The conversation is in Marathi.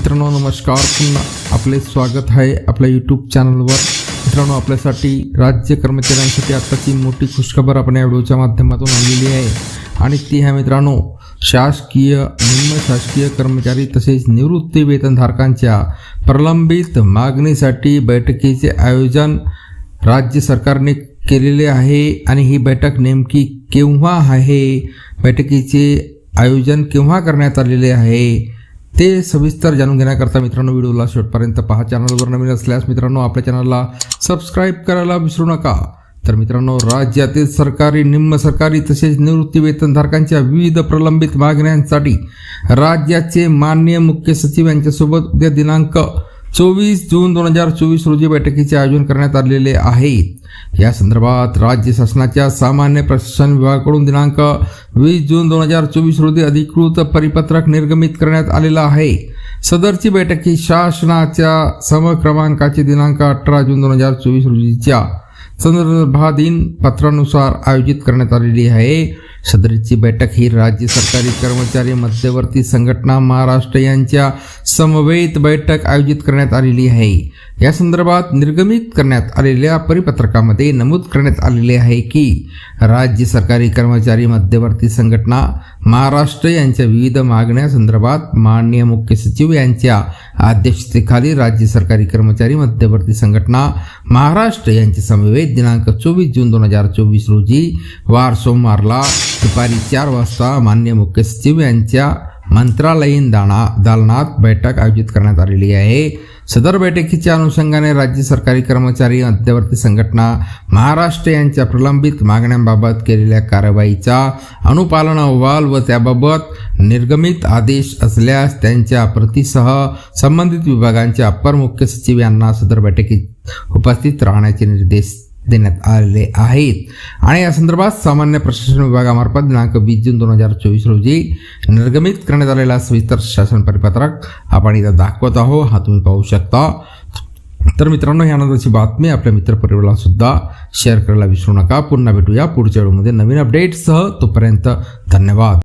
मित्रांनो नमस्कार. पुन्हा आपले स्वागत आहे आपल्या यूट्यूब चॅनलवर मित्रांनो आपल्यासाठी राज्य कर्मचाऱ्यांसाठी आत्ताची मोठी खुशखबर आपण या व्हिडिओच्या माध्यमातून आणलेली आहे. आणि ती आहे मित्रांनो शासकीय निम्न शासकीय कर्मचारी तसेच निवृत्ती वेतनधारकांच्या प्रलंबित मागणीसाठी बैठकीचे आयोजन राज्य सरकारने केलेले आहे आणि ही बैठक नेमकी केव्हा आहे? बैठकीचे आयोजन केव्हा करण्यात आलेले आहे? ते सविस्तर जाणून घेण्याकरता मित्रांनो व्हिडिओला शेवटपर्यंत पहा. चॅनलवर नवीन असल्यास मित्रांनो आपल्या चॅनलला सबस्क्राईब करायला विसरू नका. तर मित्रांनो राज्यातील सरकारी निम्न सरकारी तसेच निवृत्ती वेतनधारकांच्या विविध प्रलंबित मागण्यांसाठी राज्याचे माननीय मुख्य सचिव यांच्यासोबत उद्या दिनांक चोवीस जून दोन हजार चोवीस रोजी बैठकीचे आयोजन करण्यात आलेले आहे. या संदर्भात राज्य शासनाच्या सामान्य प्रशासन विभागाकडून दिनांक वीस जून दोन हजार चोवीस रोजी अधिकृत परिपत्रक निर्गमित करण्यात आलेलं आहे. सदरची बैठक ही शासनाच्या समक्रमांकाचे दिनांक अठरा जून दोन हजार चोवीस रोजीच्या संदर्भाधीन पत्रानुसार आयोजित करण्यात आलेली आहे. सदरची बैठक ही राज्य सरकारी कर्मचारी मध्यवर्ती संघटना महाराष्ट्र यांच्या समवेत बैठक आयोजित करण्यात आलेली आहे. या संदर्भात निर्गमित करण्यात आलेल्या परिपत्रकामध्ये नमूद करण्यात आलेले आहे की राज्य सरकारी कर्मचारी मध्यवर्ती संघटना महाराष्ट्र यांच्या विविध मागण्यासंदर्भात माननीय मुख्य सचिव यांच्या अध्यक्षतेखाली राज्य सरकारी कर्मचारी मध्यवर्ती संघटना महाराष्ट्र यांच्या समवेत दिनांक चोवीस जून दोन हजार चोवीस रोजी वार सोमवारला दुपारी चार वाजता मान्य मुख्य सचिव यांच्या मंत्रालयीन दाना दालनात बैठक आयोजित करण्यात आलेली आहे. सदर बैठकीच्या अनुषंगाने राज्य सरकारी कर्मचारी मध्यवर्ती संघटना महाराष्ट्र यांच्या प्रलंबित मागण्यांबाबत केलेल्या कारवाईचा अनुपालन अहवाल व त्याबाबत निर्गमित आदेश असल्यास त्यांच्या प्रतिसह संबंधित विभागांचे अप्पर मुख्य सचिव यांना सदर बैठकीत उपस्थित राहण्याचे निर्देश देण्यात आलेले आहेत. आणि या संदर्भात सामान्य प्रशासन विभागामार्फत दिनांक वीस जून दोन हजार चोवीस रोजी निर्गमित करण्यात आलेला सविस्तर शासन परिपत्रक आपण इथं दाखवत आहोत. हा तुम्ही पाहू शकता. तर मित्रांनो यानंतरची बातमी आपल्या मित्रपरिवाराला सुद्धा शेअर करायला विसरू नका. पुन्हा भेटूया पुढच्या वेळेमध्ये नवीन अपडेटसह तोपर्यंत धन्यवाद.